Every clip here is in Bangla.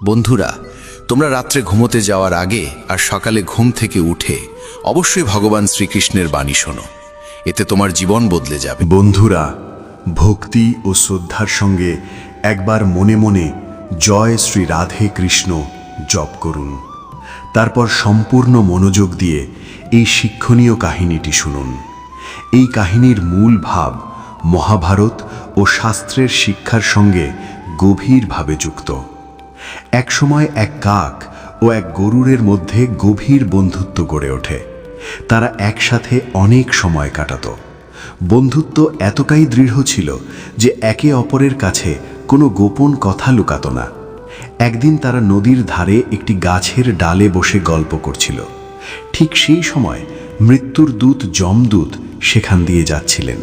বন্ধুরা, তোমরা রাত্রে ঘুমোতে যাওয়ার আগে আর সকালে ঘুম থেকে উঠে অবশ্যই ভগবান শ্রীকৃষ্ণের বাণী শোনো। এতে তোমার জীবন বদলে যাবে। বন্ধুরা, ভক্তি ও শ্রদ্ধার সঙ্গে একবার মনে মনে জয় শ্রী রাধে কৃষ্ণ জপ করুন। তারপর সম্পূর্ণ মনোযোগ দিয়ে এই শিক্ষণীয় কাহিনীটি শুনুন। এই কাহিনীর মূল ভাব মহাভারত ও শাস্ত্রের শিক্ষার সঙ্গে গভীরভাবে যুক্ত। একসময় এক কাক ও এক গরুরের মধ্যে গভীর বন্ধুত্ব গড়ে ওঠে। তারা একসাথে অনেক সময় কাটাত। বন্ধুত্ব এতটাই দৃঢ় ছিল যে একে অপরের কাছে কোনো গোপন কথা লুকাত না। একদিন তারা নদীর ধারে একটি গাছের ডালে বসে গল্প করছিল। ঠিক সেই সময় মৃত্যুর দূত যমদূত সেখান দিয়ে যাচ্ছিলেন।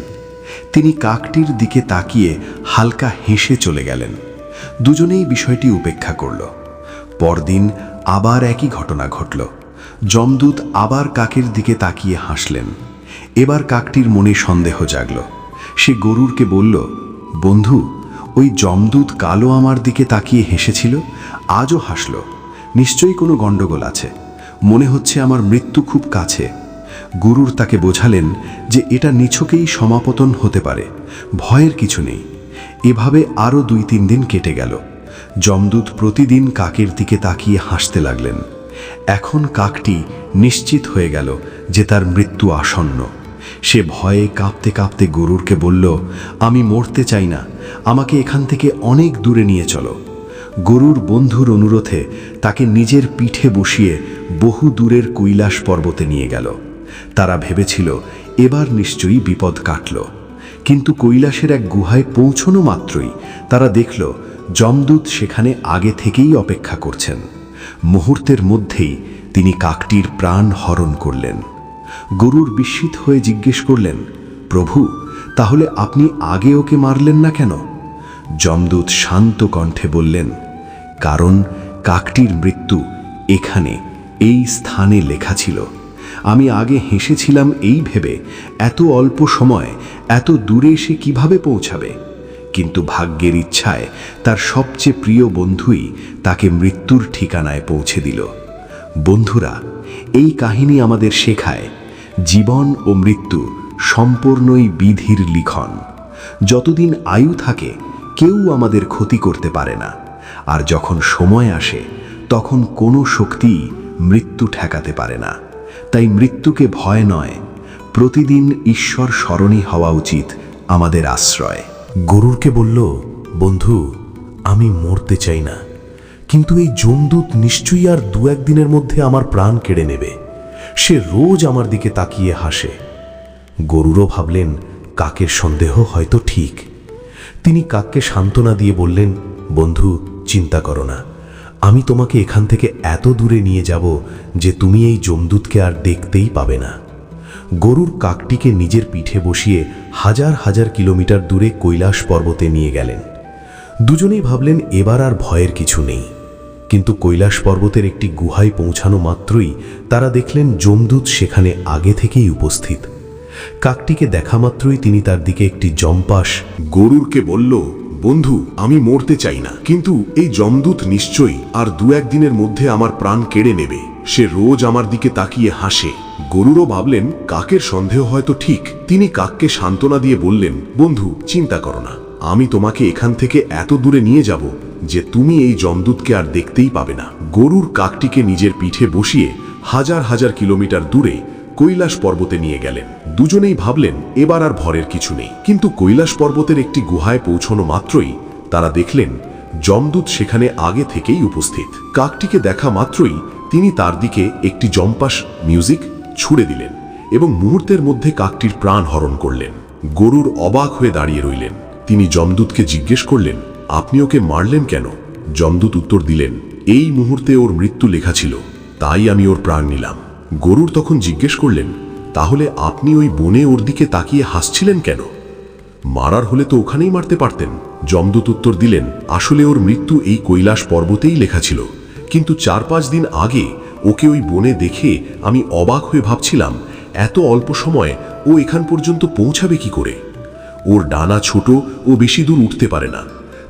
তিনি কাকটির দিকে তাকিয়ে হালকা হেসে চলে গেলেন। দুজনেই বিষয়টি উপেক্ষা করল। পরদিন আবার একই ঘটনা ঘটল। যমদূত আবার কাকের দিকে তাকিয়ে হাসলেন। এবার কাকটির মনে সন্দেহ জাগল। সে গরুরকে বলল, বন্ধু, ওই যমদূত কালো আমার দিকে তাকিয়ে হেসেছিল, আজও হাসল। নিশ্চয়ই কোনো গণ্ডগোল আছে। মনে হচ্ছে আমার মৃত্যু খুব কাছে। গুরুর তাকে বোঝালেন যে এটা নিছকেই সমাপতন হতে পারে। ভয়ের কিছু নেই। এভাবে আরও দুই তিন দিন কেটে গেল। যমদূত প্রতিদিন কাকের দিকে তাকিয়ে হাসতে লাগলেন। এখন কাকটি নিশ্চিত হয়ে গেল যে তার মৃত্যু আসন্ন। সে ভয়ে কাঁপতে কাঁপতে গরুরকে বলল, আমি মরতে চাই না, আমাকে এখান থেকে অনেক দূরে নিয়ে চলো। গরুর বন্ধুর অনুরোধে তাকে নিজের পিঠে বসিয়ে বহু দূরের কৈলাস পর্বতে নিয়ে গেল। তারা ভেবেছিল, এবার নিশ্চয়ই বিপদ কাটল। কিন্তু কৈলাসের এক গুহায় পৌঁছনো মাত্রই তারা দেখল যমদূত সেখানে আগে থেকেই অপেক্ষা করছেন। মুহূর্তের মধ্যেই তিনি কাকটির প্রাণ হরণ করলেন। গরুর বিস্মিত হয়ে জিজ্ঞেস করলেন, প্রভু, তাহলে আপনি আগে ওকে মারলেন না কেন? যমদূত শান্ত কণ্ঠে বললেন, কারণ কাকটির মৃত্যু এখানে, এই স্থানে লেখা ছিল। আমি আগে হেসেছিলাম এই ভেবে, এত অল্প সময়, এত দূরে সে কীভাবে পৌঁছাবে? কিন্তু ভাগ্যের ইচ্ছায় তার সবচেয়ে প্রিয় বন্ধুই তাকে মৃত্যুর ঠিকানায় পৌঁছে দিল। বন্ধুরা, এই কাহিনী আমাদের শেখায়, জীবন ও মৃত্যু সম্পূর্ণই বিধির লিখন। যতদিন আয়ু থাকে, কেউ আমাদের ক্ষতি করতে পারে না। আর যখন সময় আসে, তখন কোনো শক্তি মৃত্যু ঠেকাতে পারে না। তাই মৃত্যুকে ভয় নয়, প্রতিদিন ঈশ্বর স্মরণী হওয়া উচিত আমাদের আশ্রয়। গরুরকে বলল, বন্ধু, আমি মরতে চাই না, কিন্তু এই যমদূত নিশ্চয়ই আর দু একদিনের মধ্যে আমার প্রাণ কেড়ে নেবে। সে রোজ আমার দিকে তাকিয়ে হাসে। গরুরও ভাবলেন, কাকের সন্দেহ হয়তো ঠিক। তিনি কাককে সান্ত্বনা দিয়ে বললেন, বন্ধু, চিন্তা করো না আমি তোমাকে এখান থেকে এত দূরে নিয়ে যাব যে তুমি এই যমদূতকে আর দেখতেই পাবে না। গরুর কাকটিকে নিজের পিঠে বসিয়ে হাজার হাজার কিলোমিটার দূরে কৈলাস পর্বতে নিয়ে গেলেন। দুজনেই ভাবলেন, এবার আর ভয়ের কিছু নেই। কিন্তু কৈলাস পর্বতের একটি গুহায় পৌঁছানো মাত্রই তারা দেখলেন যমদূত সেখানে আগে থেকেই উপস্থিত। কাকটিকে দেখা মাত্রই তিনি তার দিকে একটি জম্পাস গরুরকে বলল বন্ধু, আমি মরতে চাই না। কিন্তু এই জমদূত নিশ্চয়ই আর দু একদিনের মধ্যে আমার প্রাণ কেড়ে নেবে। সে রোজ আমার দিকে তাকিয়ে হাসে। গরুরও ভাবলেন, কাকের সন্দেহ হয়তো ঠিক? তিনি কাককে সান্ত্বনা দিয়ে বললেন, বন্ধু, চিন্তা করো না। আমি তোমাকে এখান থেকে এত দূরে নিয়ে যাব যে তুমি এই জমদূতকে আর দেখতেই পাবে না। গরুর কাকটিকে নিজের পিঠে বসিয়ে হাজার হাজার কিলোমিটার দূরে কৈলাস পর্বতে নিয়ে গেলেন। দুজনেই ভাবলেন, এবার আর ভরের কিছু নেই। কিন্তু কৈলাস পর্বতের একটি গুহায় পৌঁছনো মাত্রই তারা দেখলেন, যমদূত সেখানে আগে থেকেই উপস্থিত। কাকটিকে দেখা মাত্রই তিনি তার দিকে একটি জম্পাস মিউজিক ছুড়ে দিলেন এবং মুহূর্তের মধ্যে কাকটির প্রাণ হরণ করলেন। গরুর অবাক হয়ে দাঁড়িয়ে রইলেন। তিনি যমদূতকে জিজ্ঞেস করলেন, আপনি ওকে মারলেন কেন? যমদূত উত্তর দিলেন, এই মুহূর্তে ওর মৃত্যু লেখা ছিল, তাই আমি ওর প্রাণ নিলাম। গরুর তখন জিজ্ঞেস করলেন তাহলে আপনি ওই বনে ওর দিকে তাকিয়ে হাসছিলেন কেন? মারার হলে তো ওখানেই মারতে পারতেন। যমদূত উত্তর দিলেন, আসলে ওর মৃত্যু এই কৈলাস পর্বতেই লেখা ছিল। কিন্তু চার পাঁচ দিন আগে ওকে ওই বনে দেখে আমি অবাক হয়ে ভাবছিলাম, এত অল্প সময়ে ও এখান পর্যন্ত পৌঁছাবে কি করে? ওর ডানা ছোট ও বেশি দূর উঠতে পারে না।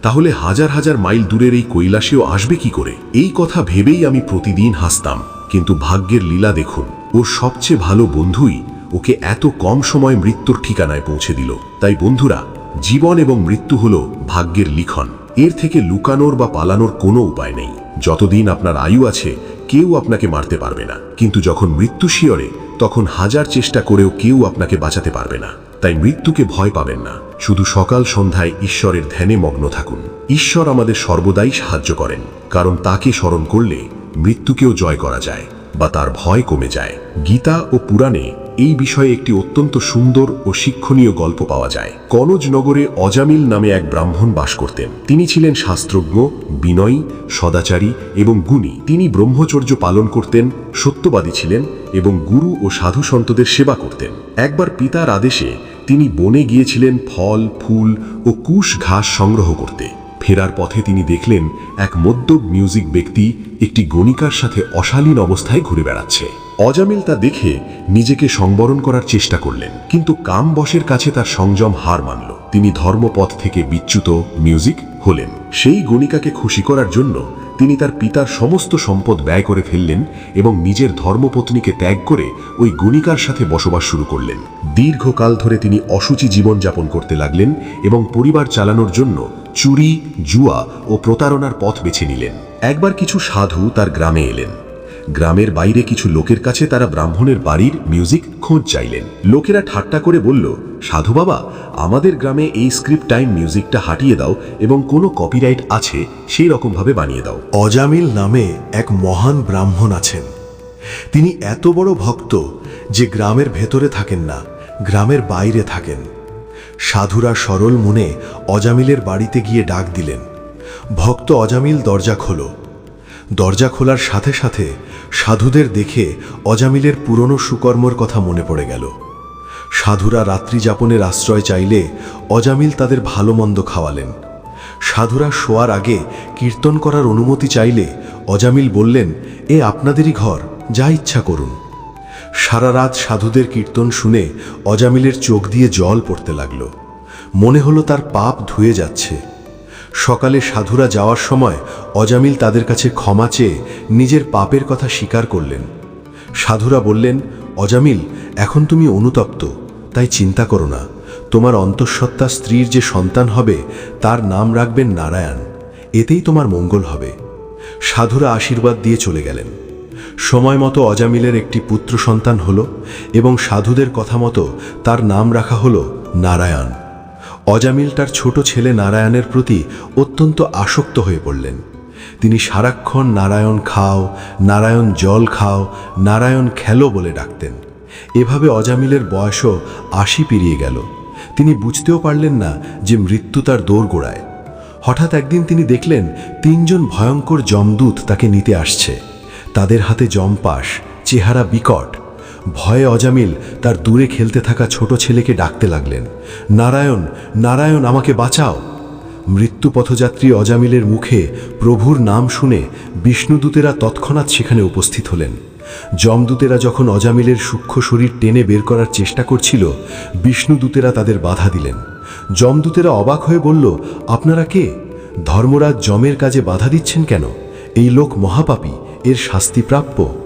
তাহলে হাজার হাজার মাইল দূরের এই কৈলাসেও আসবে কি করে? এই কথা ভেবেই আমি প্রতিদিন হাসতাম, কিন্তু ভাগ্যের লীলা দেখুন। ওর সবচেয়ে ভালো বন্ধুই ওকে এত কম সময় মৃত্যুর ঠিকানায় পৌঁছে দিল। তাই বন্ধুরা, জীবন এবং মৃত্যু হলো ভাগ্যের লিখন। এর থেকে লুকানোর বা পালানোর কোনো উপায় নেই। যতদিন আপনার আয়ু আছে, কেউ আপনাকে মারতে পারবে না। কিন্তু যখন মৃত্যু শিয়রে তখন হাজার চেষ্টা করেও কেউ আপনাকে বাঁচাতে পারবে না। তাই মৃত্যুকে ভয় পাবেন না। শুধু সকাল সন্ধ্যায় ঈশ্বরের ধ্যানে মগ্ন থাকুন। ঈশ্বর আমাদের সর্বদাই সাহায্য করেন, কারণ তাকে স্মরণ করলে মৃত্যুকেও জয় করা যায়। বা তার ভয় কমে যায়। গীতা ও পুরাণে এই বিষয়ে একটি অত্যন্ত সুন্দর ও শিক্ষণীয় গল্প পাওয়া যায়। কনজনগরে অজামিল নামে এক ব্রাহ্মণ বাস করতেন। তিনি ছিলেন শাস্ত্রজ্ঞ, বিনয়ী, সদাচারী এবং গুণী। তিনি ব্রহ্মচর্য পালন করতেন, সত্যবাদী ছিলেন এবং গুরু ও সাধু সন্তদের সেবা করতেন। একবার পিতার আদেশে তিনি বনে গিয়েছিলেন ফল, ফুল ও কুশ ঘাস সংগ্রহ করতে। ফেরার পথে তিনি দেখলেন এক মদ্যপ মিউজিক ব্যক্তি একটি গণিকার সাথে অশালীন অবস্থায় ঘুরে বেড়াচ্ছে। অজামিল তা দেখে নিজেকে সংবরণ করার চেষ্টা করলেন, কিন্তু কাম বসের কাছে তার সংযম হার মানল। তিনি ধর্মপথ থেকে বিচ্যুত মিউজিক হলেন। সেই গণিকাকে খুশি করার জন্য তিনি তার পিতার সমস্ত সম্পদ ব্যয় করে ফেললেন এবং নিজের ধর্মপত্নীকে ত্যাগ করে ওই গুণিকার সাথে বসবাস শুরু করলেন। দীর্ঘকাল ধরে তিনি অসুচি জীবনযাপন করতে লাগলেন এবং পরিবার চালানোর জন্য চুরি, জুয়া ও প্রতারণার পথ বেছে নিলেন। একবার কিছু সাধু তার গ্রামে এলেন। গ্রামের বাইরে কিছু লোকের কাছে তারা ব্রাহ্মণের বাড়ির মিউজিক খোঁজ চাইলেন। লোকেরা ঠাট্টা করে বলল, সাধু বাবা, আমাদের গ্রামে এই স্ক্রিপ্ট টাইম মিউজিকটা হাটিয়ে দাও এবং কোনো কপিরাইট আছে, সেই রকমভাবে বানিয়ে দাও। অজামিল নামে এক মহান ব্রাহ্মণ আছেন। তিনি এত বড় ভক্ত যে গ্রামের ভেতরে থাকেন না, গ্রামের বাইরে থাকেন। সাধুরা সরল মনে অজামিলের বাড়িতে গিয়ে ডাক দিলেন। ভক্ত অজামিল দরজা খোলো। দরজা খোলার সাথে সাথে সাধুদের দেখে অজামিলের পুরনো সুকর্মর কথা মনে পড়ে গেল। সাধুরা রাত্রি যাপনের আশ্রয় চাইলে অজামিল তাদের ভালো মন্দ খাওয়ালেন। সাধুরা শোয়ার আগে কীর্তন করার অনুমতি চাইলে অজামিল বললেন, এ আপনাদেরই ঘর, যা ইচ্ছা করুন। সারা রাত সাধুদের কীর্তন শুনে অজামিলের চোখ দিয়ে জল পড়তে লাগল। মনে হলো তার পাপ ধুয়ে যাচ্ছে। সকালে সাধুরা যাওয়ার সময় অজামিল তাদের কাছে ক্ষমা চেয়ে নিজের পাপের কথা স্বীকার করলেন। সাধুরা বললেন, অজামিল, এখন তুমি অনুতপ্ত, তাই চিন্তা করো না। তোমার অন্তঃসত্ত্বা স্ত্রীর যে সন্তান হবে, তার নাম রাখবেন নারায়ণ। এতেই তোমার মঙ্গল হবে। সাধুরা আশীর্বাদ দিয়ে চলে গেলেন। সময় মতো অজামিলের একটি পুত্র সন্তান হল এবং সাধুদের কথা মতো তার নাম রাখা হল নারায়ণ। অজামিল তার ছোট ছেলে নারায়ণের প্রতি অত্যন্ত আসক্ত হয়ে পড়লেন। তিনি সারাক্ষণ নারায়ণ খাও, নারায়ণ জল খাও, নারায়ণ খেলো বলে ডাকতেন। এভাবে অজামিলের বয়সও আশি পেরিয়ে গেল। তিনি বুঝতেও পারলেন না যে মৃত্যু তার দৌড় গোড়ায় হঠাৎ একদিন তিনি দেখলেন তিনজন ভয়ঙ্কর যমদূত তাকে নিতে আসছে। তাদের হাতে জম্পাস চেহারা বিকট ভয়ে অজামিল তার দূরে খেলতে থাকা ছোট ছেলেকে ডাকতে লাগলেন। নারায়ণ নারায়ণ, আমাকে বাঁচাও। মৃত্যু পথযাত্রী অজামিলের মুখে প্রভুর নাম শুনে বিষ্ণুদূতেরা তৎক্ষণাৎ সেখানে উপস্থিত হলেন। যমদূতেরা যখন অজামিলের সূক্ষ্ম শরীর টেনে বের করার চেষ্টা করছিল, বিষ্ণুদূতেরা তাদের বাধা দিলেন। যমদূতেরা অবাক হয়ে বলল, আপনারা কে? ধর্মরাজ যমের কাজে বাধা দিচ্ছেন কেন? এই লোক মহাপাপী, এর শাস্তি প্রাপ্য।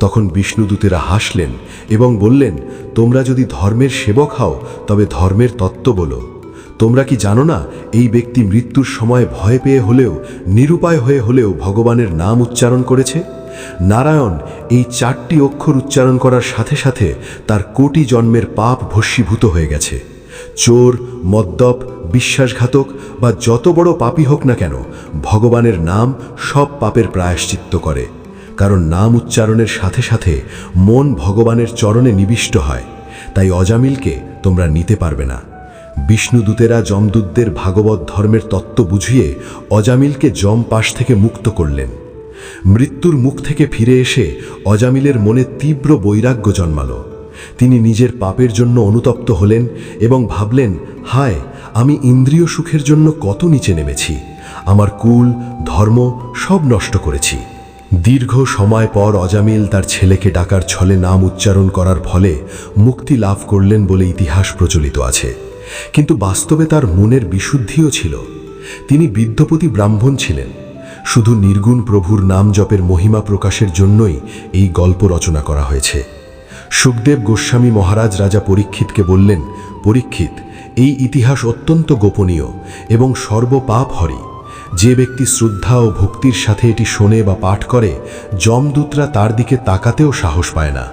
তখন বিষ্ণুদূতেরা হাসলেন এবং বললেন, তোমরা যদি ধর্মের সেবক হও, তবে ধর্মের তত্ত্ব বলো। তোমরা কি জানো না, এই ব্যক্তি মৃত্যুর সময় ভয় পেয়ে হলেও, নিরুপায় হয়ে হলেও ভগবানের নাম উচ্চারণ করেছে? নারায়ণ এই চারটি অক্ষর উচ্চারণ করার সাথে সাথে তার কোটি জন্মের পাপ ভস্মীভূত হয়ে গেছে। চোর, মদ্যপ, বিশ্বাসঘাতক বা যত বড় পাপই হোক না কেন, ভগবানের নাম সব পাপের প্রায়শ্চিত্ত করে। কারণ নাম উচ্চারণের সাথে সাথে মন ভগবানের চরণে নিবিষ্ট হয়। তাই অজামিলকে তোমরা নিতে পারবে না। বিষ্ণুদূতেরা যমদূতদের ভাগবত ধর্মের তত্ত্ব বুঝিয়ে অজামিলকে যম পাশ থেকে মুক্ত করলেন। মৃত্যুর মুখ থেকে ফিরে এসে অজামিলের মনে তীব্র বৈরাগ্য জন্মালো। তিনি নিজের পাপের জন্য অনুতপ্ত হলেন এবং ভাবলেন, হায়, আমি ইন্দ্রিয় সুখের জন্য কত নিচে নেমেছি। আমার কুল, ধর্ম সব নষ্ট করেছি। দীর্ঘ সময় পর অজামিল তার ছেলেকে ডাকার ছলে নাম উচ্চারণ করার ফলে মুক্তি লাভ করলেন বলে ইতিহাস প্রচলিত আছে। কিন্তু বাস্তবে তার মনের বিশুদ্ধিও ছিল। তিনি বিদ্যপতি ব্রাহ্মণ ছিলেন। শুধু নির্গুণ প্রভুর নাম জপের মহিমা প্রকাশের জন্যই এই গল্প রচনা করা হয়েছে। সুখদেব গোস্বামী মহারাজ রাজা পরীক্ষিতকে বললেন, পরীক্ষিত, এই ইতিহাস অত্যন্ত গোপনীয় এবং সর্বপাপ হরি। যে ব্যক্তি শ্রদ্ধা ও ভক্তির সাথে এটি শোনে বা পাঠ করে, যমদূতরা তার দিকে তাকাতেও সাহস পায় না।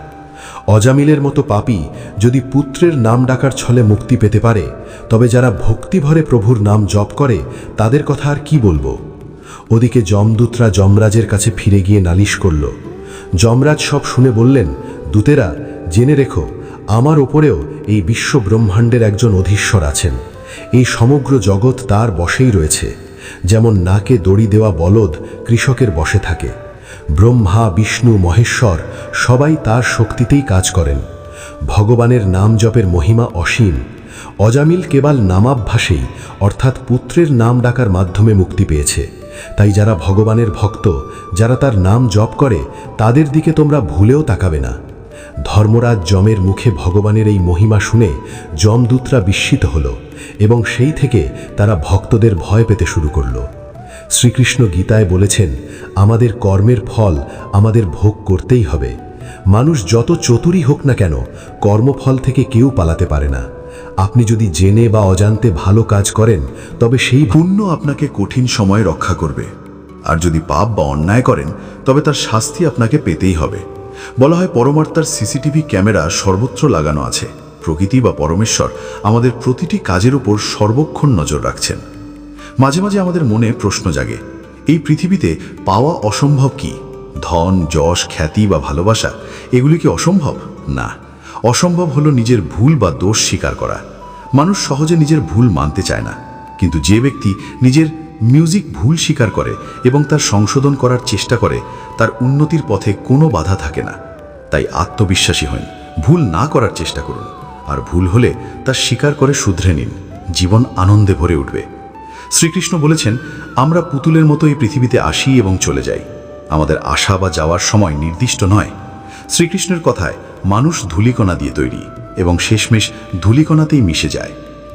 অজামিলের মতো পাপী যদি পুত্রের নাম ডাকার ছলে মুক্তি পেতে পারে, তবে যারা ভক্তিভরে প্রভুর নাম জপ করে, তাদের কথা আর কি বলব? ওদিকে যমদূতরা যমরাজের কাছে ফিরে গিয়ে নালিশ করল। যমরাজ সব শুনে বললেন, দূতেরা, জেনে রেখো, আমার ওপরেও এই বিশ্ব ব্রহ্মাণ্ডের একজন অধীশ্বর আছেন। এই সমগ্র জগৎ তার বশেই রয়েছে। যেমন নাকে দড়ি দেওয়া বলদ কৃষকের বসে থাকে। ব্রহ্মা, বিষ্ণু, মহেশ্বর সবাই তার শক্তিতেই কাজ করেন। ভগবানের নাম জপের মহিমা অসীম। অজামিল কেবল নামাভ্যাসেই, অর্থাৎ পুত্রের নাম ডাকার মাধ্যমে মুক্তি পেয়েছে। তাই যারা ভগবানের ভক্ত, যারা তার নাম জপ করে, তাদের দিকে তোমরা ভুলেও তাকাবে না। ধর্মরাজ যমের মুখে ভগবানের এই মহিমা শুনে যমদূতরা বিস্মিত হল। এবং সেই থেকে তারা ভক্তদের ভয় পেতে শুরু করল। শ্রীকৃষ্ণ গীতায় বলেছেন, আমাদের কর্মের ফল আমাদের ভোগ করতেই হবে। মানুষ যত চতুরই হোক না কেন, কর্মফল থেকে কেউ পালাতে পারে না। আপনি যদি জেনে বা অজান্তে ভালো কাজ করেন, তবে সেই পুণ্য আপনাকে কঠিন সময়ে রক্ষা করবে। আর যদি পাপ বা অন্যায় করেন, তবে তার শাস্তি আপনাকে পেতেই হবে। বলা হয় পরমার্তার সিসিটিভি ক্যামেরা সর্বত্র লাগানো আছে। প্রকৃতি বা পরমেশ্বর আমাদের প্রতিটি কাজের উপর সর্বক্ষণ নজর রাখছেন। মাঝে মাঝে আমাদের মনে প্রশ্ন জাগে, এই পৃথিবীতে পাওয়া অসম্ভব কি? ধন, যশ, খ্যাতি বা ভালোবাসা, এগুলি কি অসম্ভব? না। অসম্ভব হলো নিজের ভুল বা দোষ স্বীকার করা। মানুষ সহজে নিজের ভুল মানতে চায় না, কিন্তু যে ব্যক্তি নিজের মিউজিক ভুল স্বীকার করে এবং তার সংশোধন করার চেষ্টা করে, তার উন্নতির পথে কোনো বাধা থাকে না। তাই আত্মবিশ্বাসী হন, ভুল না করার চেষ্টা করুন। আর ভুল হলে তা স্বীকার করে শুধরে নিন। জীবন আনন্দে ভরে উঠবে। শ্রীকৃষ্ণ বলেছেন, আমরা পুতুলের মতো এই পৃথিবীতে আসি এবং চলে যাই। আমাদের আসা বা যাওয়ার সময় নির্দিষ্ট নয়। শ্রীকৃষ্ণের কথায় মানুষ ধূলিকণা দিয়ে তৈরি এবং শেষমেশ ধূলিকণাতেই মিশে যায়।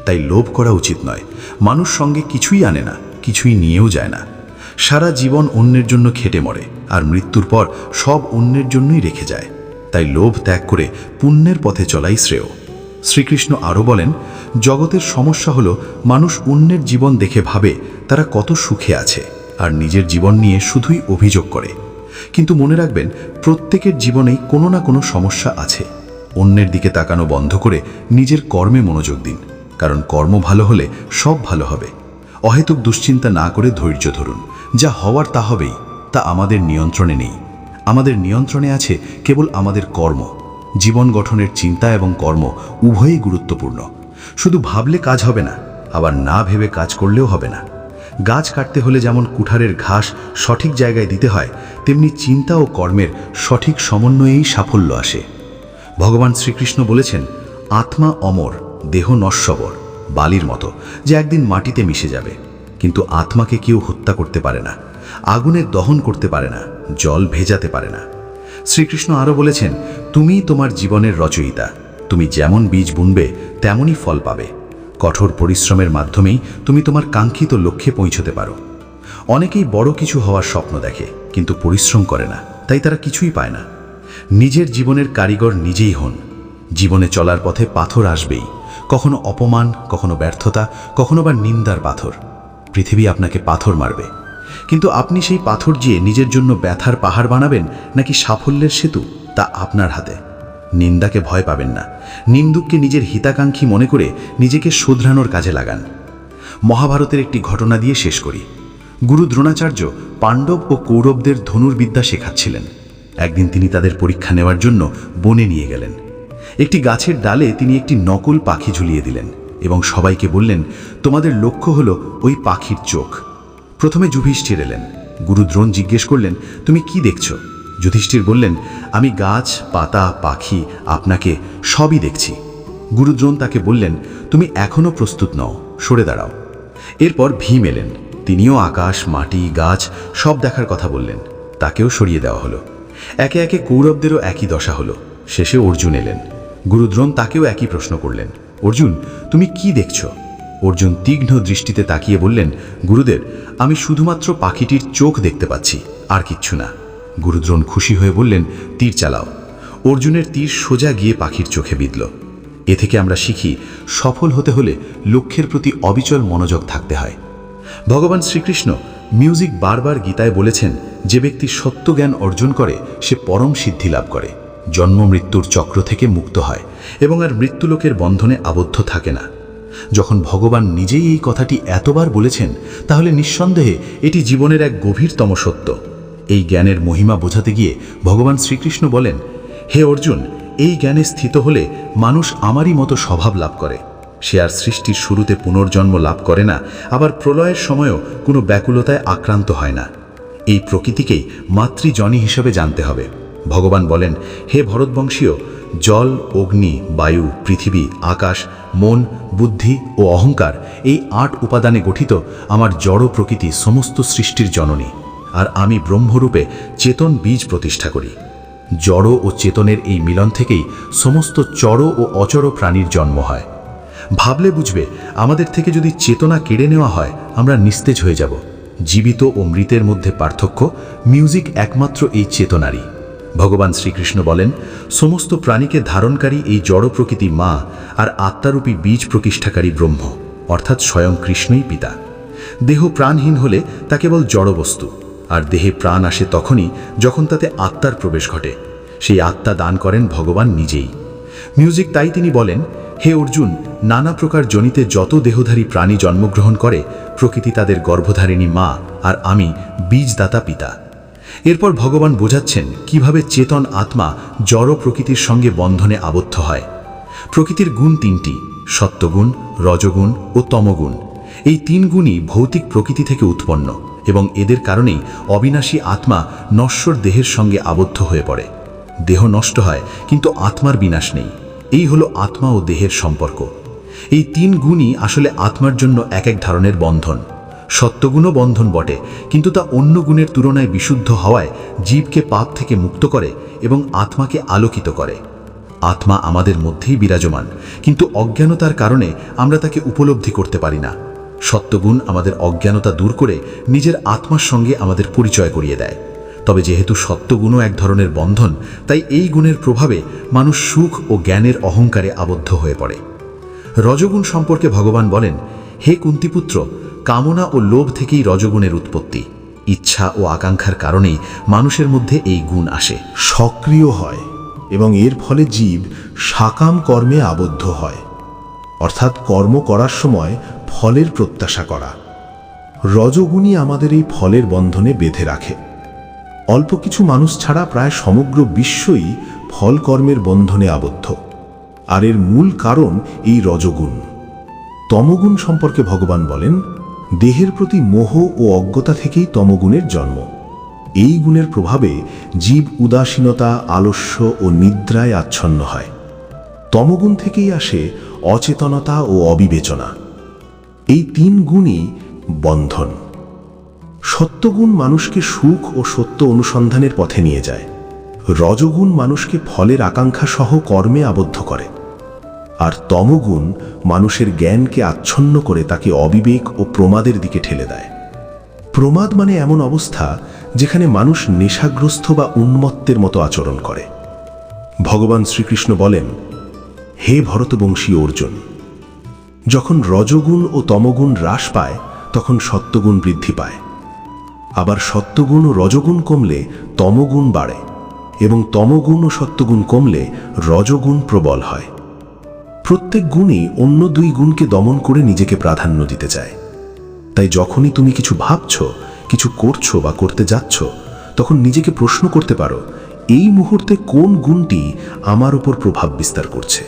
তাই লোভ করা উচিত নয়। মানুষ সঙ্গে কিছুই আনে না, কিছুই নিয়েও যায় না। সারা জীবন অন্যের জন্য খেটে মরে আর মৃত্যুর পর সব অন্যের জন্যই রেখে যায়। তাই লোভ ত্যাগ করে পুণ্যের পথে চলাই শ্রেয়। শ্রীকৃষ্ণ আরও বলেন, জগতের সমস্যা হলো মানুষ অন্যের জীবন দেখে ভাবে তারা কত সুখে আছে, আর নিজের জীবন নিয়ে শুধুই অভিযোগ করে। কিন্তু মনে রাখবেন, প্রত্যেকের জীবনেই কোনো না কোনো সমস্যা আছে। অন্যের দিকে তাকানো বন্ধ করে নিজের কর্মে মনোযোগ দিন, কারণ কর্ম ভালো হলে সব ভালো হবে। অহেতুক দুশ্চিন্তা না করে ধৈর্য ধরুন, যা হওয়ার তা হবেই, তা আমাদের নিয়ন্ত্রণে নেই। আমাদের নিয়ন্ত্রণে আছে কেবল আমাদের কর্ম জীবন গঠনের চিন্তা এবং কর্ম উভয়ই গুরুত্বপূর্ণ। শুধু ভাবলে কাজ হবে না, আবার না ভেবে কাজ করলেও হবে না। গাছ কাটতে হলে যেমন কুঠারের ঘাস সঠিক জায়গায় দিতে হয়, তেমনি চিন্তা ও কর্মের সঠিক সমন্বয়েই সাফল্য আসে। ভগবান শ্রীকৃষ্ণ বলেছেন, আত্মা অমর, দেহ নশ্বর বালির মতো, যে একদিন মাটিতে মিশে যাবে। কিন্তু আত্মাকে কেউ হত্যা করতে পারে না আগুনের দহন করতে পারে না, জল ভেজাতে পারে না। শ্রীকৃষ্ণ আরও বলেছেন, তুমি তোমার জীবনের রচয়িতা। তুমি যেমন বীজ বুনবে, তেমনই ফল পাবে। কঠোর পরিশ্রমের মাধ্যমেই তুমি তোমার কাঙ্ক্ষিত লক্ষ্যে পৌঁছতে পারো। অনেকেই বড় কিছু হওয়ার স্বপ্ন দেখে, কিন্তু পরিশ্রম করে না, তাই তারা কিছুই পায় না। নিজের জীবনের কারিগর নিজেই হন। জীবনে চলার পথে পাথর আসবেই। কখনো অপমান, কখনো ব্যর্থতা, কখনো বা নিন্দার পাথর। পৃথিবী আপনাকে পাথর মারবে। কিন্তু আপনি সেই পাথর দিয়ে নিজের জন্য ব্যথার পাহাড় বানাবেন নাকি সাফল্যের সেতু? তা আপনার হাতে। নিন্দাকে ভয় পাবেন না। নিন্দুককে নিজের হিতাকাঙ্ক্ষী মনে করে নিজেকে শুধরানোর কাজে লাগান। মহাভারতের একটি ঘটনা দিয়ে শেষ করি। গুরু দ্রোণাচার্য পাণ্ডব ও কৌরবদের ধনুর্বিদ্যা শেখাচ্ছিলেন। একদিন তিনি তাদের পরীক্ষা নেওয়ার জন্য বনে নিয়ে গেলেন। একটি গাছের ডালে তিনি একটি নকল পাখি ঝুলিয়ে দিলেন এবং সবাইকে বললেন, তোমাদের লক্ষ্য হলো ওই পাখির চোখ। প্রথমে যুধিষ্ঠির এলেন। গুরুদ্রোণ জিজ্ঞেস করলেন, তুমি কি দেখছ? যুধিষ্ঠির বললেন, আমি গাছ, পাতা, পাখি আপনাকে সবই দেখছি। গুরুদ্রোণ তাকে বললেন, তুমি এখনও প্রস্তুত নও, সরে দাঁড়াও। এরপর ভীম এলেন। তিনিও আকাশ, মাটি, গাছ সব দেখার কথা বললেন। তাকেও সরিয়ে দেওয়া হলো। একে একে কৌরবদেরও একই দশা হলো। শেষে অর্জুন এলেন। গুরুদ্রোণ তাকেও একই প্রশ্ন করলেন, অর্জুন, তুমি কি দেখছ? অর্জুন তীক্ষ্ণ দৃষ্টিতে তাকিয়ে বললেন, গুরুদেব, আমি শুধুমাত্র পাখিটির চোখ দেখতে পাচ্ছি, আর কিচ্ছু না। গুরুদ্রোণ খুশি হয়ে বললেন, তীর চালাও। অর্জুনের তীর সোজা গিয়ে পাখির চোখে বিঁধল। এ থেকে আমরা শিখি, সফল হতে হলে লক্ষ্যের প্রতি অবিচল মনোযোগ থাকতে হয়। ভগবান শ্রীকৃষ্ণ মিউজিক বারবার গীতায় বলেছেন, যে ব্যক্তি সত্য জ্ঞান অর্জন করে, সে পরম সিদ্ধি লাভ করে। জন্ম মৃত্যুর চক্র থেকে মুক্ত হয় এবং আর মৃত্যুলোকের বন্ধনে আবদ্ধ থাকে না। যখন ভগবান নিজেই এই কথাটি এতবার বলেছেন, তাহলে নিঃসন্দেহে এটি জীবনের এক গভীরতম সত্য। এই জ্ঞানের মহিমা বোঝাতে গিয়ে ভগবান শ্রীকৃষ্ণ বলেন, হে অর্জুন, এই জ্ঞানে স্থিত হলে মানুষ আমারই মতো স্বভাব লাভ করে। সে আর সৃষ্টির শুরুতে পুনর্জন্ম লাভ করে না, আবার প্রলয়ের সময়ও কোনো ব্যাকুলতায় আক্রান্ত হয় না। এই প্রকৃতিকেই মাতৃজনী হিসেবে জানতে হবে। ভগবান বলেন, হে ভরতবংশীয়, জল, অগ্নি, বায়ু, পৃথিবী, আকাশ মন, বুদ্ধি ও অহংকার এই আট উপাদানে গঠিত আমার জড় প্রকৃতি সমস্ত সৃষ্টির জননী, আর আমি ব্রহ্মরূপে চেতন বীজ প্রতিষ্ঠা করি। জড় ও চেতনের এই মিলন থেকেই সমস্ত চড় ও অচড় প্রাণীর জন্ম হয়। ভাবলে বুঝবে, আমাদের থেকে যদি চেতনা কেড়ে নেওয়া হয়, আমরা নিস্তেজ হয়ে যাব। জীবিত ও মৃতের মধ্যে পার্থক্য, মিউজিক একমাত্র এই চেতনারই। ভগবান শ্রীকৃষ্ণ বলেন, সমস্ত প্রাণীকে ধারণকারী এই জড় প্রকৃতি মা আর আত্মারূপী বীজ প্রতিষ্ঠাকারী ব্রহ্ম, অর্থাৎ স্বয়ং কৃষ্ণই পিতা। দেহ প্রাণহীন হলে তা কেবল জড় বস্তু, আর দেহে প্রাণ আসে তখনই যখন তাতে আত্মার প্রবেশ ঘটে। সেই আত্মা দান করেন ভগবান নিজেই। মিউজিক তাই তিনি বলেন, হে অর্জুন, নানা প্রকার জনিতে যত দেহধারী প্রাণী জন্মগ্রহণ করে, প্রকৃতি তাদের গর্ভধারিণী মা আর আমি বীজদাতা পিতা। এরপর ভগবান বোঝাচ্ছেন কীভাবে চেতন আত্মা জড় প্রকৃতির সঙ্গে বন্ধনে আবদ্ধ হয়। প্রকৃতির গুণ তিনটি, সত্যগুণ, রজগুণ ও তমগুণ। এই তিন গুণই ভৌতিক প্রকৃতি থেকে উৎপন্ন এবং এদের কারণেই অবিনাশী আত্মা নশ্বর দেহের সঙ্গে আবদ্ধ হয়ে পড়ে। দেহ নষ্ট হয়, কিন্তু আত্মার বিনাশ নেই। এই হলো আত্মা ও দেহের সম্পর্ক। এই তিন গুণই আসলে আত্মার জন্য এক এক ধরনের বন্ধন। সত্যগুণও বন্ধন বটে, কিন্তু তা অন্য গুণের তুলনায় বিশুদ্ধ হওয়ায় জীবকে পাপ থেকে মুক্ত করে এবং আত্মাকে আলোকিত করে। আত্মা আমাদের মধ্যেই বিরাজমান, কিন্তু অজ্ঞানতার কারণে আমরা তাকে উপলব্ধি করতে পারি না। সত্যগুণ আমাদের অজ্ঞানতা দূর করে নিজের আত্মার সঙ্গে আমাদের পরিচয় করিয়ে দেয়। তবে যেহেতু সত্যগুণও এক ধরনের বন্ধন, তাই এই গুণের প্রভাবে মানুষ সুখ ও জ্ঞানের অহংকারে আবদ্ধ হয়ে পড়ে। রজগুণ সম্পর্কে ভগবান বলেন, হে কুন্তিপুত্র কামনা ও লোভ থেকেই রজগুণের উৎপত্তি। ইচ্ছা ও আকাঙ্ক্ষার কারণেই মানুষের মধ্যে এই গুণ আসে। সক্রিয় হয় এবং এর ফলে জীব সাকাম কর্মে আবদ্ধ হয়। অর্থাৎ কর্ম করার সময় ফলের প্রত্যাশা করা। রজগুণই আমাদের এই ফলের বন্ধনে বেঁধে রাখে। অল্প কিছু মানুষ ছাড়া প্রায় সমগ্র বিশ্বই ফল কর্মের বন্ধনে আবদ্ধ। আর এর মূল কারণ এই রজগুণ। তমগুণ সম্পর্কে ভগবান বলেন দেহের প্রতি মোহ ও অজ্ঞতা থেকেই তমগুণের জন্ম। এই গুণের প্রভাবে জীব উদাসীনতা, আলস্য ও নিদ্রায় আচ্ছন্ন হয়। তমগুণ থেকেই আসে অচেতনতা ও অবিবেচনা। এই তিন গুণই বন্ধন। সত্যগুণ মানুষকে সুখ ও সত্য অনুসন্ধানের পথে নিয়ে যায়। রজগুণ মানুষকে ফলের আকাঙ্ক্ষা সহ কর্মে আবদ্ধ করে। আর তমগুণ মানুষের জ্ঞানকে আচ্ছন্ন করে তাকে অবিবেক ও প্রমাদের দিকে ঠেলে দেয়। প্রমাদ মানে এমন অবস্থা যেখানে মানুষ নেশাগ্রস্ত বা উন্মত্তের মতো আচরণ করে। ভগবান শ্রীকৃষ্ণ বলেন, হে ভরতবংশী অর্জুন, যখন রজগুণ ও তমগুণ হ্রাস পায়, তখন সত্যগুণ বৃদ্ধি পায়। আবার সত্যগুণ ও রজগুণ কমলে তমগুণ বাড়ে এবং তমগুণ ও সত্যগুণ কমলে রজগুণ প্রবল হয়। প্রত্যেক গুণই অন্য দুই গুণকে দমন করে নিজেকে প্রাধান্য দিতে চায়। তাই যখনই তুমি কিছু ভাবছ, কিছু করছ বা করতে যাচ্ছ, তখন নিজেকে প্রশ্ন করতে পারো, এই মুহূর্তে কোন গুণটি আমার উপর প্রভাব বিস্তার করছে?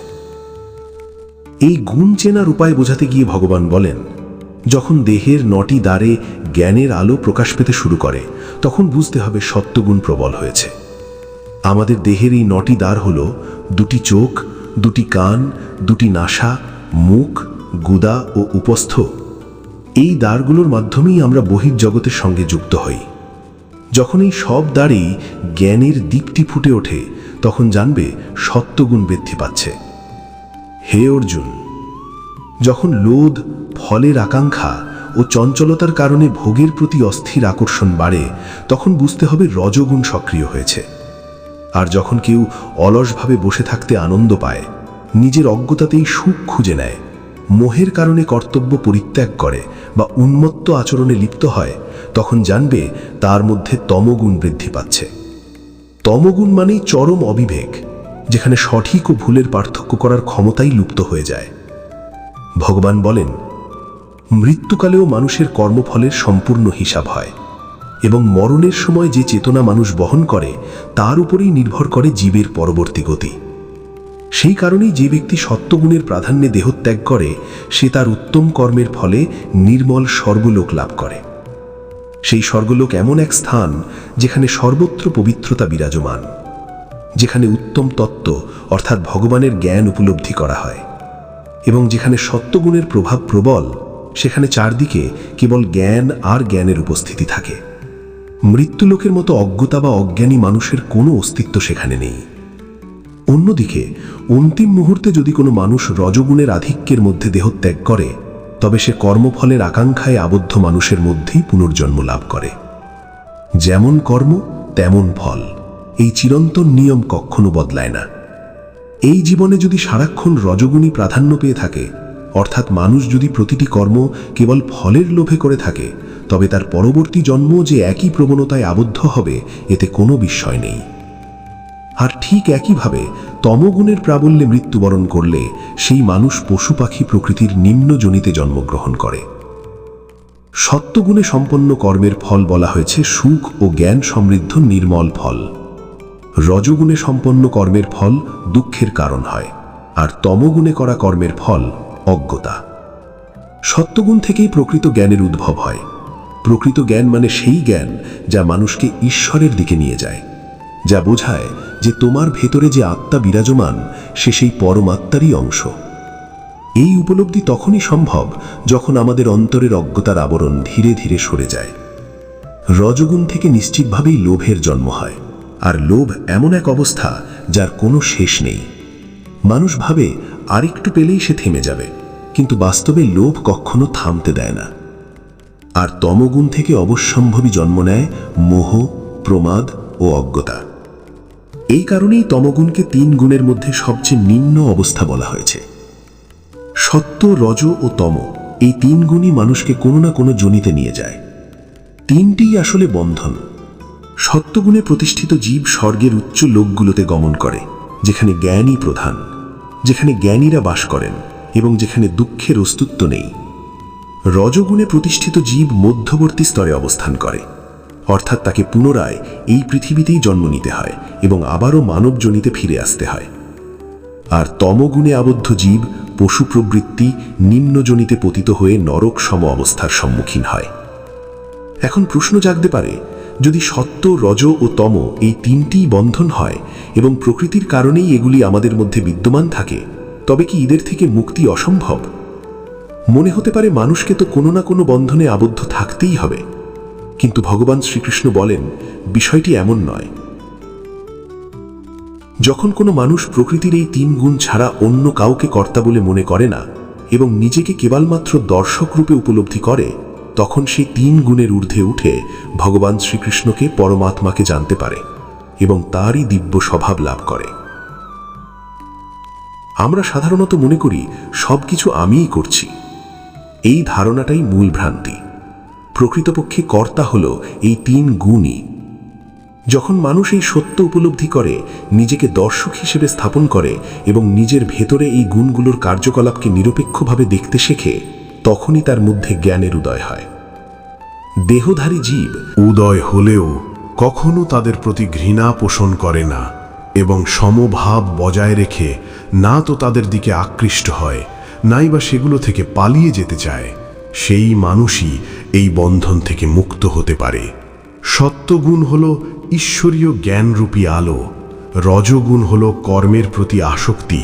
এই গুণ চেনার উপায় বোঝাতে গিয়ে ভগবান বলেন, যখন দেহের নটি দ্বারে জ্ঞানের আলো প্রকাশ পেতে শুরু করে, তখন বুঝতে হবে সত্যগুণ প্রবল হয়েছে। আমাদের দেহের এই নটি দ্বার হল দুটি চোখ দুটি কান, দুটি নাসা, মুখ, গুদা ও উপস্থ। এই দ্বারগুলোর মাধ্যমেই আমরা বহির্জগতের সঙ্গে যুক্ত হই। যখন এই সব দ্বারেই জ্ঞানের দীপ্তি ফুটে ওঠে, তখন জানবে সত্যগুণ বৃদ্ধি পাচ্ছে। হে অর্জুন, যখন লোধ ফলের আকাঙ্ক্ষা ও চঞ্চলতার কারণে ভোগের প্রতি অস্থির আকর্ষণ বাড়ে, তখন বুঝতে হবে রজগুণ সক্রিয় হয়েছে। আর যখন কেউ অলসভাবে বসে থাকতে আনন্দ পায়, নিজের অজ্ঞতাতেই সুখ খুঁজে নেয়। মোহের কারণে কর্তব্য পরিত্যাগ করে বা উন্মত্ত আচরণে লিপ্ত হয়, তখন জানবে তার মধ্যে তমগুণ বৃদ্ধি পাচ্ছে। তমগুণ মানেই চরম অবিবেক, যেখানে সঠিক ও ভুলের পার্থক্য করার ক্ষমতাই লুপ্ত হয়ে যায়। ভগবান বলেন, মৃত্যুকালেও মানুষের কর্মফলের সম্পূর্ণ হিসাব হয়। এবং মরণের সময় যে চেতনা মানুষ বহন করে, তার উপরেই নির্ভর করে জীবের পরবর্তী গতি। সেই কারণেই যে ব্যক্তি সত্যগুণের প্রাধান্যে দেহত্যাগ করে, সে তার উত্তম কর্মের ফলে নির্মল স্বর্গলোক লাভ করে। সেই স্বর্গলোক এমন এক স্থান, যেখানে সর্বত্র পবিত্রতা বিরাজমান, যেখানে উত্তম তত্ত্ব, অর্থাৎ ভগবানের জ্ঞান উপলব্ধি করা হয়, এবং যেখানে সত্যগুণের প্রভাব প্রবল, সেখানে চারদিকে কেবল জ্ঞান আর জ্ঞানের উপস্থিতি থাকে। মৃত্যুলোকের মতো অজ্ঞতা বা অজ্ঞানী মানুষের কোনো অস্তিত্ব সেখানে নেই। অন্যদিকে, অন্তিম মুহূর্তে যদি কোনো মানুষ রজগুণের আধিক্যের মধ্যে দেহত্যাগ করে, তবে সে কর্মফলের আকাঙ্ক্ষায় আবদ্ধ মানুষের মধ্যেই পুনর্জন্ম লাভ করে। যেমন কর্ম, তেমন ফল। এই চিরন্তন নিয়ম কখনো বদলায় না। এই জীবনে যদি সারাক্ষণ রজগুণী প্রাধান্য পেয়ে থাকে, অর্থাৎ মানুষ যদি প্রতিটি কর্ম কেবল ফলের লোভে করে থাকে তবে তার পরবর্তী জন্ম যে একই প্রবণতায় আবদ্ধ হবে, এতে কোনো বিস্ময় নেই। আর ঠিক একইভাবে তমগুণের প্রাবল্যে মৃত্যুবরণ করলে সেই মানুষ পশু পাখি প্রকৃতির নিম্নজনিতে জন্মগ্রহণ করে। সত্যগুণে সম্পন্ন কর্মের ফল বলা হয়েছে সুখ ও জ্ঞান সমৃদ্ধ নির্মল ফল। রজগুণে সম্পন্ন কর্মের ফল দুঃখের কারণ হয়, আর তমগুণে করা কর্মের ফল অজ্ঞতা। সত্যগুণ থেকেই প্রকৃত জ্ঞানের উদ্ভব হয়। প্রকৃত জ্ঞান মানে সেই জ্ঞান যা মানুষকে ঈশ্বরের দিকে নিয়ে যায়, যা বোঝায় যে তোমার ভেতরে যে আত্মা বিরাজমান, সে সেই পরমাত্মারই অংশ। এই উপলব্ধি তখনই সম্ভব যখন আমাদের অন্তরের অজ্ঞতার আবরণ ধীরে ধীরে সরে যায়। রজগুণ থেকে নিশ্চিতভাবেই লোভের জন্ম হয়, আর লোভ এমন এক অবস্থা যার কোনো শেষ নেই। মানুষ ভাবে, আরেকটু পেলেই সে থেমে যাবে, কিন্তু বাস্তবে লোভ কখনো থামতে দেয় না। আর তমগুণ থেকে অবশ্যম্ভবী জন্ম নেয় মোহ, প্রমাদ ও অজ্ঞতা। এই কারণেই তমগুণকে তিন গুণের মধ্যে সবচেয়ে নিম্ন অবস্থা বলা হয়েছে। সত্য, রজ ও তম এই তিন গুণই মানুষকে কোনো না কোনো জনিতে নিয়ে যায়। তিনটিই আসলে বন্ধন। সত্যগুণে প্রতিষ্ঠিত জীব স্বর্গের উচ্চ লোকগুলোতে গমন করে, যেখানে জ্ঞানই প্রধান, যেখানে জ্ঞানীরা বাস করেন এবং যেখানে দুঃখের অস্তিত্ব নেই। রজগুণে প্রতিষ্ঠিত জীব মধ্যবর্তী স্তরে অবস্থান করে। অর্থাৎ তাকে পুনরায় এই পৃথিবীতেই জন্ম নিতে হয় এবং আবারও মানবজনিতে ফিরে আসতে হয়। আর তমগুণে আবদ্ধ জীব পশু প্রবৃত্তি নিম্নজনিতে পতিত হয়ে নরক সম অবস্থার সম্মুখীন হয়। এখন প্রশ্ন জাগতে পারে, যদি সত্য, রজ ও তম এই তিনটিই বন্ধন হয় এবং প্রকৃতির কারণেই এগুলি আমাদের মধ্যে বিদ্যমান থাকে, তবে কি এদের থেকে মুক্তি অসম্ভব? মনে হতে পারে মানুষকে তো কোনো না কোনো বন্ধনে আবদ্ধ থাকতেই হবে। কিন্তু ভগবান শ্রীকৃষ্ণ বলেন, বিষয়টি এমন নয়। যখন কোনো মানুষ প্রকৃতির এই তিন গুণ ছাড়া অন্য কাউকে কর্তা বলে মনে করে না এবং নিজেকে কেবলমাত্র দর্শক রূপে উপলব্ধি করে, তখন সেই তিন গুণের ঊর্ধ্বে উঠে ভগবান শ্রীকৃষ্ণকে পরমাত্মাকে জানতে পারে এবং তারই দিব্য স্বভাব লাভ করে। আমরা সাধারণত মনে করি, সবকিছু আমিই করছি। এই ধারণাটাই মূল ভ্রান্তি। প্রকৃতপক্ষে কর্তা হল এই তিন গুণই। যখন মানুষ এই সত্য উপলব্ধি করে, নিজেকে দর্শক হিসেবে স্থাপন করে এবং নিজের ভেতরে এই গুণগুলোর কার্যকলাপকে নিরপেক্ষভাবে দেখতে শেখে, তখনই তার মধ্যে জ্ঞানের উদয় হয়। দেহধারী জীব উদয় হলেও কখনো তাদের প্রতি ঘৃণা পোষণ করে না এবং সমভাব বজায় রেখে না তো তাদের দিকে আকৃষ্ট হয়। নাই বা সেগুলো থেকে পালিয়ে যেতে চায়, সেই মানুষই এই বন্ধন থেকে মুক্ত হতে পারে। সত্যগুণ হল ঈশ্বরীয় জ্ঞানরূপী আলো, রজগুণ হল কর্মের প্রতি আসক্তি,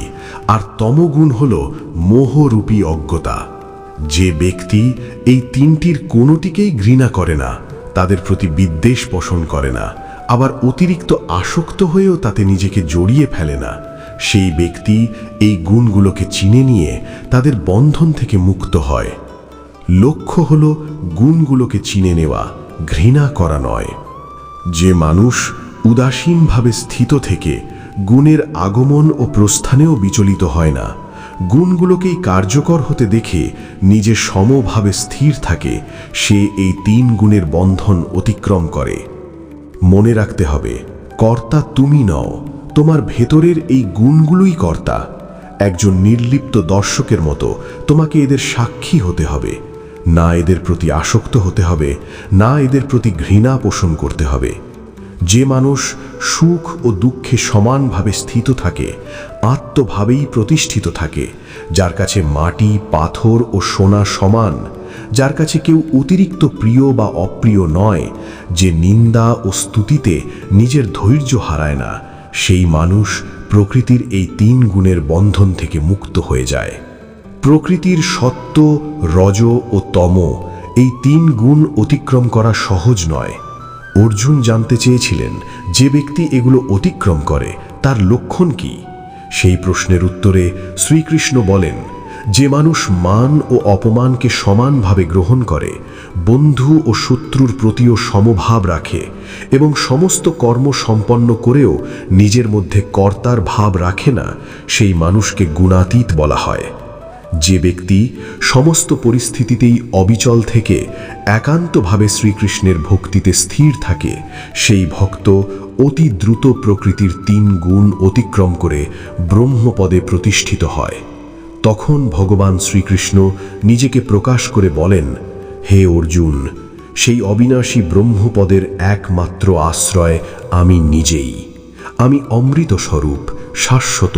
আর তমগুণ হল মোহরূপী অজ্ঞতা। যে ব্যক্তি এই তিনটির কোনোটিকেই ঘৃণা করে না, তাদের প্রতি বিদ্বেষ পোষণ করে না, আবার অতিরিক্ত আসক্ত হয়েও তাতে নিজেকে জড়িয়ে ফেলে না। সেই ব্যক্তি এই গুণগুলোকে চিনে নিয়ে তাদের বন্ধন থেকে মুক্ত হয়। লক্ষ্য হল গুণগুলোকে চিনে নেওয়া, ঘৃণা করা নয়। যে মানুষ উদাসীনভাবে স্থিত থেকে গুণের আগমন ও প্রস্থানেও বিচলিত হয় না। গুণগুলোকেই কার্যকর হতে দেখে নিজে সমভাবে স্থির থাকে, সে এই তিন গুণের বন্ধন অতিক্রম করে। মনে রাখতে হবে, কর্তা তুমি নও তোমার ভেতরের এই গুণগুলোই কর্তা। একজন নির্লিপ্ত দর্শকের মতো তোমাকে এদের সাক্ষী হতে হবে। না এদের প্রতি আসক্ত হতে হবে, না এদের প্রতি ঘৃণা পোষণ করতে হবে। যে মানুষ সুখ ও দুঃখে সমানভাবে স্থিত থাকে, আত্মভাবেই প্রতিষ্ঠিত থাকে, যার কাছে মাটি, পাথর ও সোনা সমান, যার কাছে কেউ অতিরিক্ত প্রিয় বা অপ্রিয় নয়, যে নিন্দা ও স্তুতিতে নিজের ধৈর্য হারায় না সেই মানুষ প্রকৃতির এই তিন গুণের বন্ধন থেকে মুক্ত হয়ে যায়। প্রকৃতির সত্য, রজ ও তম এই তিন গুণ অতিক্রম করা সহজ নয়। অর্জুন জানতে চেয়েছিলেন, যে ব্যক্তি এগুলো অতিক্রম করে, তার লক্ষণ কি? সেই প্রশ্নের উত্তরে শ্রীকৃষ্ণ বলেন যে মানুষ মান ও অপমানকে সমানভাবে গ্রহণ করে, বন্ধু ও শত্রুর প্রতিও সমভাব রাখে এবং সমস্ত কর্ম সম্পন্ন করেও নিজের মধ্যে কর্তার ভাব রাখে না, সেই মানুষকে গুণাতীত বলা হয়। যে ব্যক্তি সমস্ত পরিস্থিতিতেই অবিচল থেকে একান্তভাবে শ্রীকৃষ্ণের ভক্তিতে স্থির থাকে, সেই ভক্ত অতি দ্রুত প্রকৃতির তিন গুণ অতিক্রম করে ব্রহ্মপদে প্রতিষ্ঠিত হয়। তখন ভগবান শ্রীকৃষ্ণ নিজেকে প্রকাশ করে বলেন, হে অর্জুন, সেই অবিনাশী ব্রহ্মপদের একমাত্র আশ্রয় আমি নিজেই। আমি অমৃত স্বরূপ শাশ্বত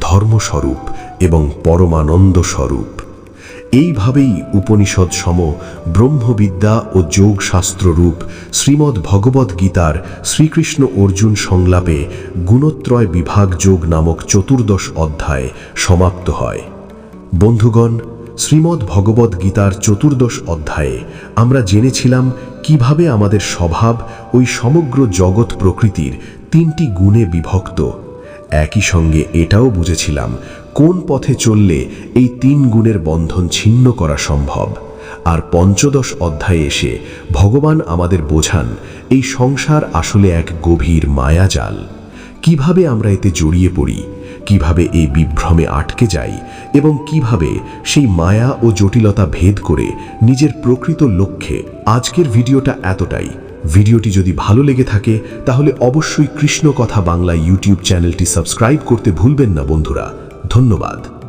ধর্মস্বরূপ এবং পরমানন্দ স্বরূপ এইভাবেই উপনিষদ সম ব্রহ্মবিদ্যা ও যোগশাস্ত্ররূপ শ্রীমদ্ ভগবদ্ গীতার শ্রীকৃষ্ণ অর্জুন সংলাপে গুণত্রয় বিভাগ যোগ নামক চতুর্দশ অধ্যায় সমাপ্ত হয়। বন্ধুগণ, শ্রীমদ্ ভগবদ্ গীতার চতুর্দশ অধ্যায়ে আমরা জেনেছিলাম কীভাবে আমাদের স্বভাব ওই সমগ্র জগৎ প্রকৃতির তিনটি গুণে বিভক্ত। একই সঙ্গে এটাও বুঝেছিলাম কোন পথে চললে এই তিন গুণের বন্ধন ছিন্ন করা সম্ভব। আর পঞ্চদশ অধ্যায়ে এসে ভগবান আমাদের বোঝান এই সংসার আসলে এক গভীর মায়াজাল। কীভাবে আমরা এতে জড়িয়ে পড়ি? কীভাবে এই বিভ্রমে আটকে যাই? এবং কীভাবে সেই মায়া ও জটিলতা ভেদ করে নিজের প্রকৃত লক্ষ্যে আজকের ভিডিওটা এতটাই। ভিডিওটি যদি ভালো লেগে থাকে, তাহলে অবশ্যই কৃষ্ণ কথা বাংলা ইউটিউব চ্যানেলটি সাবস্ক্রাইব করতে ভুলবেন না বন্ধুরা। ধন্যবাদ।